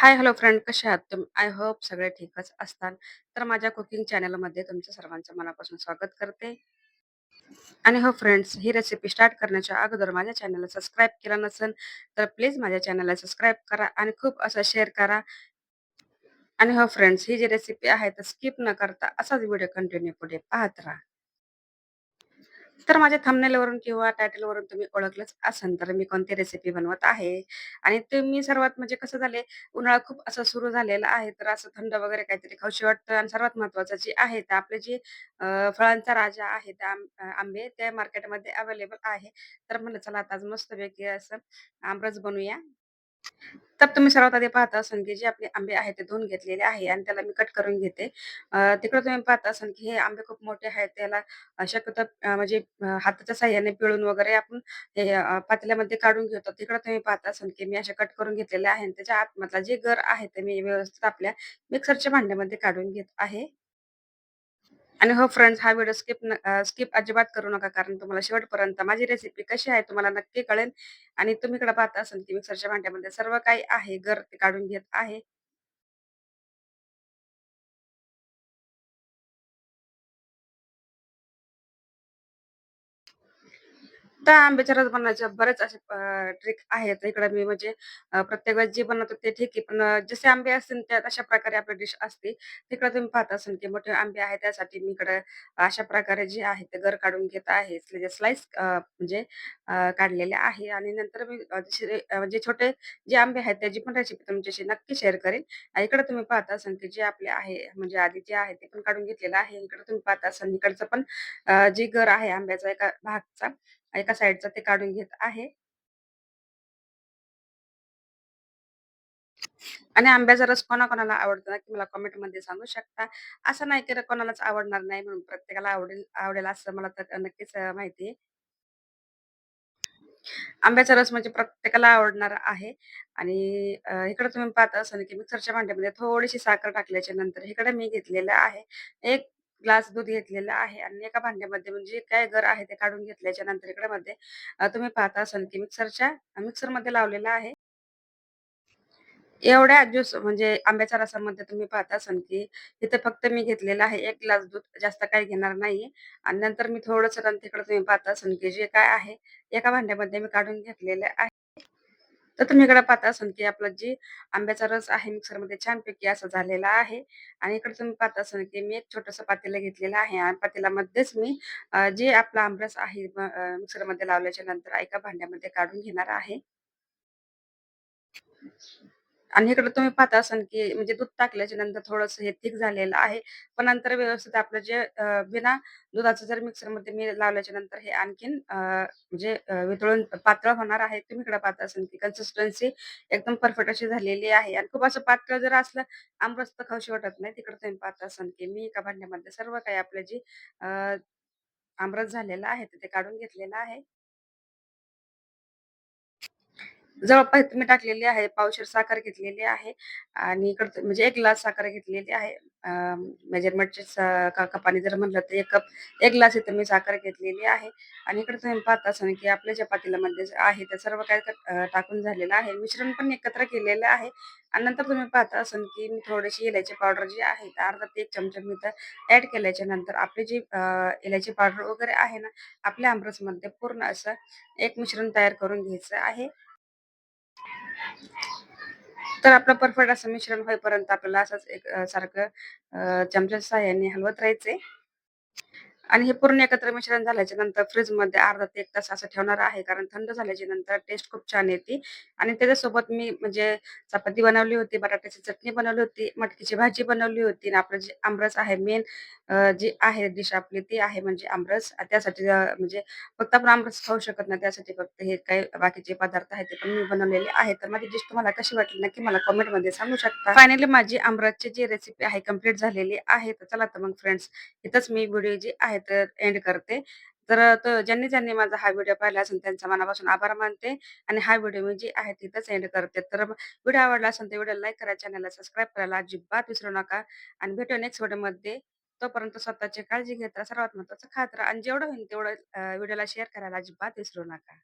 हाय, hello friend कसे आहात तुम्ही? आय होप सगळे ठीकच असतात तर माझ्या कुकिंग चॅनलमध्ये तुमचं सर्वांचं मनापासून स्वागत करते. आणि हो फ्रेंड्स, ही रेसिपी स्टार्ट करण्याच्या अगोदर माझ्या चॅनलला सबस्क्राईब केलं नसेल, तर प्लीज माझ्या चॅनलला सबस्क्राईब करा आणि खूप असं शेअर करा. आणि हो फ्रेंड्स, ही जी रेसिपी आहे तर स्किप न करता असाच व्हिडिओ कंटिन्यू पुढे पाहत राहा. तर माझ्या थंबनेलवरून किंवा टायटलवरून तुम्ही ओळखलंच असेल, तर मी कोणती रेसिपी बनवत आहे. आणि ते मी सर्वात म्हणजे कसं झाले उन्हाळा खूप असं सुरू झालेला आहे, तर असं थंड वगैरे काहीतरी खाऊशी वाटतं आणि सर्वात महत्वाचं जे आहे, तर आपले जे फळांचा राजा आहे, त्या आंबे ते मार्केटमध्ये अवेलेबल आहे. तर म्हणलं चला आता आज मस्तपैकी असं आमरस बनवूया. तर तुम्ही सर्वात आधी पाहत असाल, की जे आपले आंबे आहेत ते धुवून घेतलेले आहे आणि त्याला मी कट करून घेते. अ, तिकडे तुम्ही पाहत असाल, की हे आंबे खूप मोठे आहेत. त्याला अ, शक्यतो अ, म्हणजे अ, हाताच्या साह्याने पिळून वगैरे आपण हे अ, पातेल्यामध्ये काढून घेतो. तिकडे तुम्ही पाहत असाल, की मी असे कट करून घेतलेले आहे आणि त्याच्या आतमधला जे गर आहे ते मी व्यवस्थित आपल्या मिक्सरच्या भांड्यामध्ये काढून घेत आहे. आणि हो फ्रेंड्स हा व्हिडिओ स्किप स्किप अजिबात करू नका कारण तुम्हाला शेवटपर्यंत माझी रेसिपी कशी आहे तुम्हाला नक्की कळेल आणि तुम्ही इकडे पाहता असाल की मिक्सरच्या भांड्यामध्ये सर्व काही आहे गर ते काढून घेत आहे. तर आंब्याचा रस बनवायच्या बरेच असे ट्रिक आहेत. इकडे मी म्हणजे प्रत्येक वेळेस जे बनवतो ते ठीक आहे. पण जसे आंबे असतील त्या अशा प्रकारे आपली डिश असते. तिकडे तुम्ही पाहत असाल की मोठे आंबे आहेत त्यासाठी मी इकडे अशा प्रकारे जे आहे ते गर काढून घेत आहे. त्याचे स्लाइस म्हणजे काढलेले आहे आणि नंतर मी जे म्हणजे छोटे जे आंबे आहेत त्याची पण रेसिपी तुमच्याशी नक्की शेअर करेन. इकडे तुम्ही पाहत असाल की जे आपले आहे म्हणजे आधी जे आहे ते पण काढून घेतलेलं आहे. इकडे तुम्ही पाहत असाल इकडचं पण जे घर आहे आंब्याचा एका भागचा एका साईडचा ते काढून घेत आहे. आणि आंब्याचा रस कोणाकोणाला आवडतो नक्की मला कमेंटमध्ये सांगू शकता. असं नाही की कोणालाच आवडणार नाही म्हणून प्रत्येकाला आवडेल आवडेल असं मला तर नक्कीच माहिती आहे. आंब्याचा रस म्हणजे प्रत्येकाला आवडणार आहे आणि इकडे तुम्ही पाहत असाल की मिक्सरच्या भांड्यामध्ये थोडीशी साखर टाकल्याच्या नंतर इकडे मी घेतलेलं आहे एक ग्लास दूध घेतलेलं आहे आणि एका भांड्यामध्ये म्हणजे काय गर आहे ते काढून घेतल्याच्या नंतर इकडे मध्ये तुम्ही पाहता असाल की मिक्सरच्या मिक्सरमध्ये लावलेला आहे. एवढ्या ज्यूस म्हणजे आंब्याच्या रसामध्ये तुम्ही पाहता असाल, की इथे फक्त मी घेतलेलं आहे एक ग्लास दूध, जास्त काही घेणार नाहीये. आणि नंतर मी थोडंसं नंतर तिकडे तुम्ही पाहता असाल, की जे काय आहे एका भांड्यामध्ये मी काढून घेतलेलं आहे. तर तुम्ही इकडे पाहत असाल, की आपला जी आंब्याचा रस आहे मिक्सरमध्ये छानपैकी असा झालेला आहे. आणि इकडे तुम्ही पाहत असाल, की मी एक छोटंसं पातेलं घेतलेलं आहे आणि पातेल्यामध्येच मी जे आपला आंबरस आहे मिक्सरमध्ये लावल्याच्या नंतर एका भांड्यामध्ये काढून घेणार आहे. आणि इकडे तुम्ही पाहता असाल, की म्हणजे दूध टाकल्याच्या नंतर थोडंसं हे थिक झालेलं आहे. पण नंतर व्यवस्थित आपलं जे बिना दुधाचं जर मिक्सरमध्ये मी लावल्याच्या नंतर हे आणखीन अ, म्हणजे वितळून पातळ होणार आहे. तुम्ही इकडे पाहता असाल, की कन्सिस्टन्सी एकदम परफेक्ट अशी झालेली आहे आणि खूप असं पातळ जर असलं आमरस तर खाऊशी वाटत नाही. तिकडे तुम्ही पाहता असाल, की मी एका भांड्यामध्ये सर्व काही आपलं जे अ, आमरस झालेला आहे, ते काढून घेतलेलं आहे. जवळपास मी टाकलेली आहे, पावशेर साखर घेतलेली आहे आणि इकडं म्हणजे एक ग्लास साखर घेतलेली आहे. मेजरमेंटचे मेजरमेंटच्या कपाने जर म्हटलं तर एक कप एक ग्लास इथं मी साखर घेतलेली आहे आणि इकडे तुम्ही पाहत असाल की आपल्या ज्या पातेल्यामध्ये आहे ते सर्व काही टाकून झालेलं आहे. मिश्रण पण एकत्र केलेलं आहे आणि नंतर तुम्ही पाहता असाल की मी थोडीशी इलायची पावडर जी आहे, अर्धा ते एक चमचा मी तर ऍड केल्याच्यानंतर आपली जी इलायची पावडर वगैरे आहे ना, आपल्या आमरसमध्ये पूर्ण असं एक मिश्रण तयार करून घ्यायचं आहे. तर आपलं परफेक्ट असं मिश्रण होईपर्यंत आपल्याला असंच एक सारखं चमच्याच्या साहाय्याने हलवत राहायचंय. आणि हे पूर्ण एकत्र मिश्रण झाल्याच्यानंतर फ्रीजमध्ये अर्धा ते एक तास असं ठेवणार आहे. कारण थंड झाल्याच्यानंतर टेस्ट खूप छान येते आणि त्याच्यासोबत मी म्हणजे चपाती बनवली होती, बटाट्याची चटणी बनवली होती, मटकीची भाजी बनवली होती आणि आपलं जे आमरस आहे मेन जी आहे डिश आपली ती आहे म्हणजे आमरस. त्यासाठी म्हणजे फक्त आपण आमरस खाऊ शकत नाही. त्यासाठी फक्त हे काही बाकीचे पदार्थ आहेत ते पण मी बनवलेले आहेत. तर माझी डिश तुम्हाला कशी वाटली नक्की मला कमेंटमध्ये सांगू शकता. फायनली माझी आमरसची जी रेसिपी आहे कंप्लीट झालेली आहे. तर चला तर मग फ्रेंड्स इथंच मी व्हिडिओ जी आहे एंड करते. तर ज्यांनी ज्यांनी माझा हा व्हिडिओ पाहिला असेल त्यांचा मनापासून आभार मानते आणि हा व्हिडिओ मी जी आहे तिथंच एंड करते. तर व्हिडिओ आवडला असेल तर व्हिडिओला लाईक करा, चॅनलला सबस्क्राईब करायला अजिबात विसरू नका आणि भेटूया नेक्स्ट व्हिडिओमध्ये. तोपर्यंत स्वतःची काळजी घेत राहा. सर्वात महत्वाचं खात राहा आणि जेवढं होईल तेवढं व्हिडिओला शेअर करायला अजिबात विसरू नका.